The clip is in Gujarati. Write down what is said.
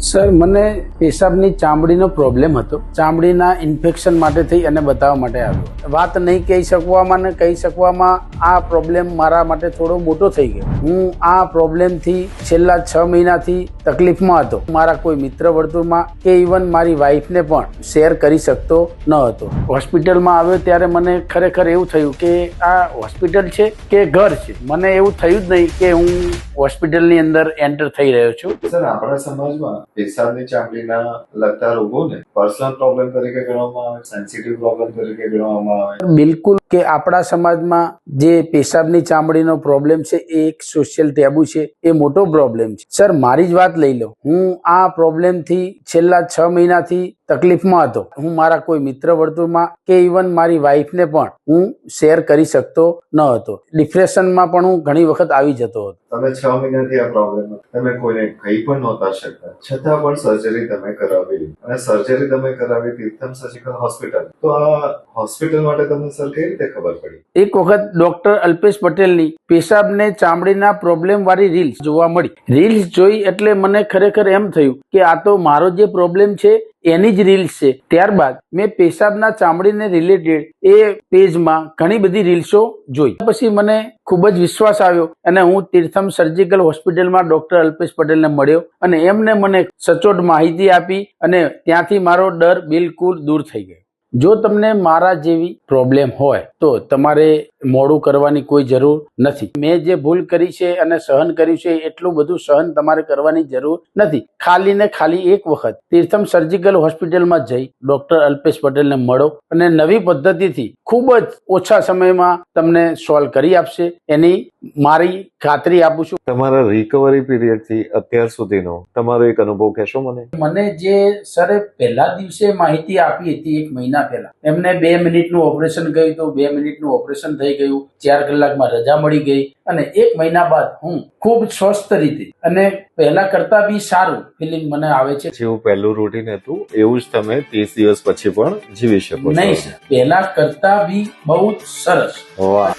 સર, મને પેશાબની ચામડીનો પ્રોબ્લેમ હતો. ચામડીના ઇન્ફેક્શન માટે થઈ અને બતાવવા માટે આવ્યો. વાત નહીં કહી શકવામાં ને કહી શકવામાં આ પ્રોબ્લેમ મારા માટે થોડો મોટો થઈ ગયો. હું આ પ્રોબ્લેમથી છેલ્લા છ મહિનાથી તકલીફમાં હતો. મારા કોઈ મિત્ર વર્તુળમાં કે ઇવન મારી વાઈફને પણ શેર કરી શકતો ન હતો. હોસ્પિટલમાં આવ્યો ત્યારે મને ખરેખર એવું થયું કે આ હોસ્પિટલ છે કે ઘર છે? મને એવું થયું જ નહીં કે હું હોસ્પિટલની અંદર એન્ટર થઈ રહ્યો છું. સર, આપણા સમાજમાં પેશાબની ચામડીના લગતા રોગોને પર્સનલ પ્રોબ્લેમ તરીકે ગણવામાં આવે સેન્સિટિવ પ્રોબ્લેમ તરીકે ગણવામાં આવે. બિલકુલ કે આપણા સમાજમાં જે પેશાબની ચામડીનો પ્રોબ્લેમ છે, એ એક સોશિયલ ટેબુ છે, એ મોટો પ્રોબ્લેમ છે. સર મારી જ વાત લઈ લો. હું આ પ્રોબ્લેમથી છેલ્લા છ મહિનાથી તકલીફમાં હતો. હું મારા કોઈ મિત્ર વર્તુળમાં કે ઇવન મારી વાઈફને પણ હું શેર કરી શકતો ન હતો. ડિપ્રેશનમાં પણ હું ઘણી વખત આવી જતો હતો. તમે છ મહિનાથી આ પ્રોબ્લેમ તમે કોઈને કહી પણ નહોતા શકતા છતાં પણ સર્જરી તમે કરાવી અને સર્જરી તમે કરાવી તીર્થમ સર્જિકલ હોસ્પિટલ તો આ હોસ્પિટલ માટે તમને સર કઈ રીતે ખબર પડી. એક વખત ડોક્ટર અલ્પેશ પટેલની પેશાબને ચામડીના પ્રોબ્લેમ વાળી રીલ્સ જોવા મળી. રીલ્સ જોઈ એટલે મને ખરેખર એમ થયું કે આ તો મારો જે પ્રોબ્લેમ છે, એની જ રીલ્સ છે. ત્યારબાદ મેં પેશાબના ચામડીને રિલેટેડ એ પેજમાં ઘણી બધી રીલ્સો જોઈ. પછી મને ખૂબ જ વિશ્વાસ આવ્યો અને હું તીર્થમ સર્જિકલ હોસ્પિટલમાં ડોક્ટર અલ્પેશ પટેલને મળ્યો અને એમને મને સચોટ માહિતી આપી અને ત્યાંથી મારો ડર બિલકુલ દૂર થઈ ગયો. જો તમને મારા જેવી પ્રોબ્લેમ હોય, તો તમારે મોડું કરવાની કોઈ જરૂર નથી. મેં જે ભૂલ કરી છે અને સહન કર્યું છે, એટલું બધું સહન તમારે કરવાની જરૂર નથી. ખાલી ને ખાલી એક વખત તીર્થમ સર્જિકલ હોસ્પિટલમાં જઈ ડોક્ટર અલ્પેશ પટેલને મળો અને નવી પદ્ધતિથી ખૂબ જ ઓછા સમયમાં તમને સોલ્વ કરી આપશે. એની મારી ખાતરી આપું છું. તમારા રિકવરી પીરિયડથી અત્યાર સુધીનો તમારો એક અનુભવ કહેશો મને? મને જે સરે પહેલા દિવસે માહિતી આપી હતી એક મહિના પહેલા એમને બે મિનિટનું ઓપરેશન કહ્યું તો બે મિનિટનું ઓપરેશન થઈ ગયું ચાર કલાકમાં રજા મળી ગઈ અને એક મહિના બાદ હું ખૂબ સ્વસ્થ રીતે અને પહેલા કરતા બી સારું ફિલિંગ મને આવે છે. જેવું પહેલું રૂટીન હતું એવું જ તમે ત્રીસ દિવસ પછી પણ જીવી શકો નહીં સર. પહેલા કરતા બી બહુ જ સરસ. વાહ.